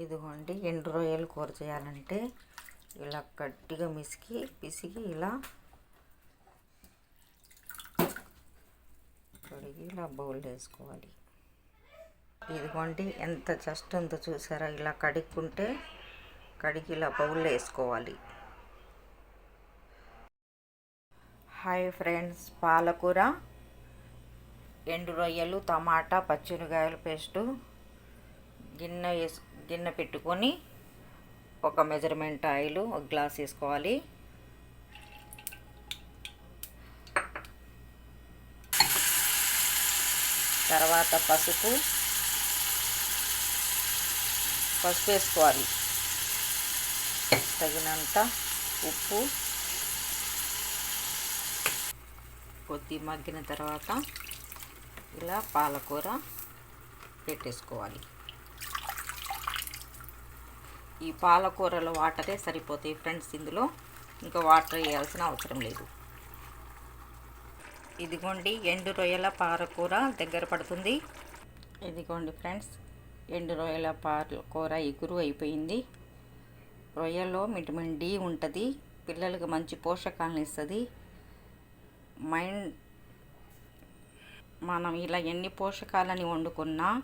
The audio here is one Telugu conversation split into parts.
ఇదిగోండి ఎండు రొయ్యలు కూర చేయాలంటే ఇలా గట్టిగా మిసికి పిసికి ఇలా కడిగి ఇలా బౌల్ వేసుకోవాలి ఇదిగోండి ఎంత జస్ట్ ఉందో చూసారా? ఇలా కడుక్కుంటే కడిగి ఇలా బౌల్లో వేసుకోవాలి. హాయ్ ఫ్రెండ్స్ పాలకూర ఎండు రొయ్యలు టమాటా పచ్చిమిరకాయల పేస్టు గిన్నె వేసు గిన్నె పెట్టుకొని ఒక మెజర్మెంట్ ఆయిల్ ఒక గ్లాస్ వేసుకోవాలి. తర్వాత పసుపు. పసుపు వేసుకోవాలి. తగినంత ఉప్పు. కొద్ది మగ్గిన తర్వాత ఇలా పాలకూర పెట్టేసుకోవాలి. ఈ పాలకూరలో వాటరే సరిపోతాయి ఫ్రెండ్స్ ఇందులో. ఇంకా వాటర్ వేయాల్సిన అవసరం లేదు. ఇదిగోండి ఎండు రొయ్యల పాలకూర దగ్గర పడుతుంది. ఇదిగోండి ఫ్రెండ్స్ ఎండు రొయ్యల పాలకూర ఎగురు అయిపోయింది. రొయ్యలో విటమిన్ డి ఉంటుంది పిల్లలకు మంచి పోషకాలను ఇస్తుంది. మైండ్ మనం ఇలా ఎన్ని పోషకాలని వండుకున్నా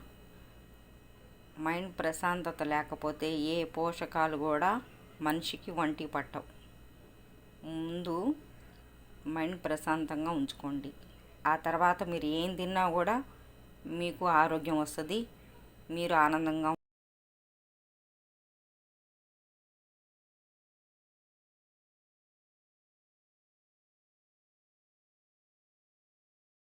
మైండ్ ప్రశాంతత లేకపోతే ఏ పోషకాలు కూడా మనిషికి వంటి పట్టవు. ముందు మైండ్ ప్రశాంతంగా ఉంచుకోండి. ఆ తర్వాత మీరు ఏం తిన్నా కూడా మీకు ఆరోగ్యం వస్తుంది మీరు ఆనందంగా